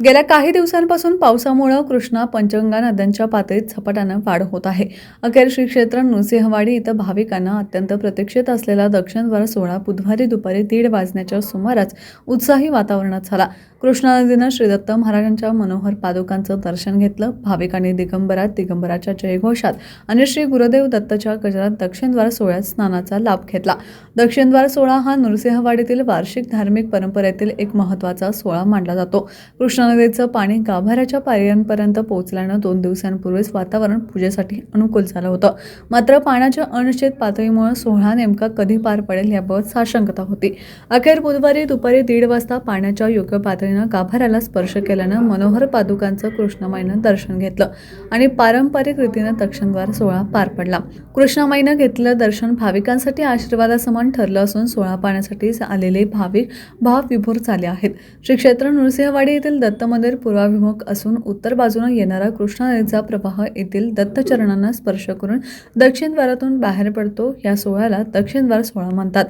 गेल्या काही दिवसांपासून पावसामुळं कृष्णा पंचगंगा नद्यांच्या पातळीत झपाट्यानं वाढ होत आहे. अखेर श्री क्षेत्र नृसिंहवाडी इथं भाविकांना अत्यंत प्रतीक्षित असलेला दक्षिणद्वार सोहळा बुधवारी दुपारी दीड वाजण्याच्या सुमारास उत्साही वातावरणात झाला. कृष्णा नदीनं श्री दत्त महाराजांच्या मनोहर पादुकांचं दर्शन घेतलं. भाविकांनी दिगंबरात दिगंबराच्या जयघोषात आणि श्री गुरुदेव दत्तच्या गजरात दक्षिणद्वार सोहळ्यात स्नानाचा लाभ घेतला. दक्षिणद्वार सोहळा हा नृसिंहवाडीतील वार्षिक धार्मिक परंपरेतील एक महत्त्वाचा सोहळा मानला जातो. कृष्णा नदीचं पाणी गाभाऱ्याच्या पायऱ्यांपर्यंत पोहोचल्यानं दोन दिवसांपूर्वीच वातावरण पूजेसाठी अनुकूल झालं होतं. मात्र पाण्याच्या अनिश्चित पातळीमुळे सोहळा नेमका कधी पार पडेल याबाबत साशंकता होती. अखेर बुधवारी दुपारी दीड वाजता पाण्याच्या योग्य पातळीनं गाभाऱ्याला स्पर्श केल्यानं मनोहर पादुकांचं कृष्णामाईनं दर्शन घेतलं आणि पारंपरिक रीतीनं दक्षिणद्वार सोहळा पार पडला. कृष्णामाईनं घेतलेलं दर्शन भाविकांसाठी आशीर्वादासमान ठरलं असून सोहळा पाहण्यासाठी आलेले भाविक भावविभोर झाले आहेत. श्री क्षेत्र नृसिंहवाडी येथील दत्त दत्त मंदिर पूर्वाभिमुख असून उत्तर बाजूने येणारा कृष्णा नदीचा प्रवाह येथील दत्तचरणांना स्पर्श करून दक्षिणद्वारातून बाहेर पडतो. या सोहळ्याला दक्षिण द्वार सोहळा म्हणतात.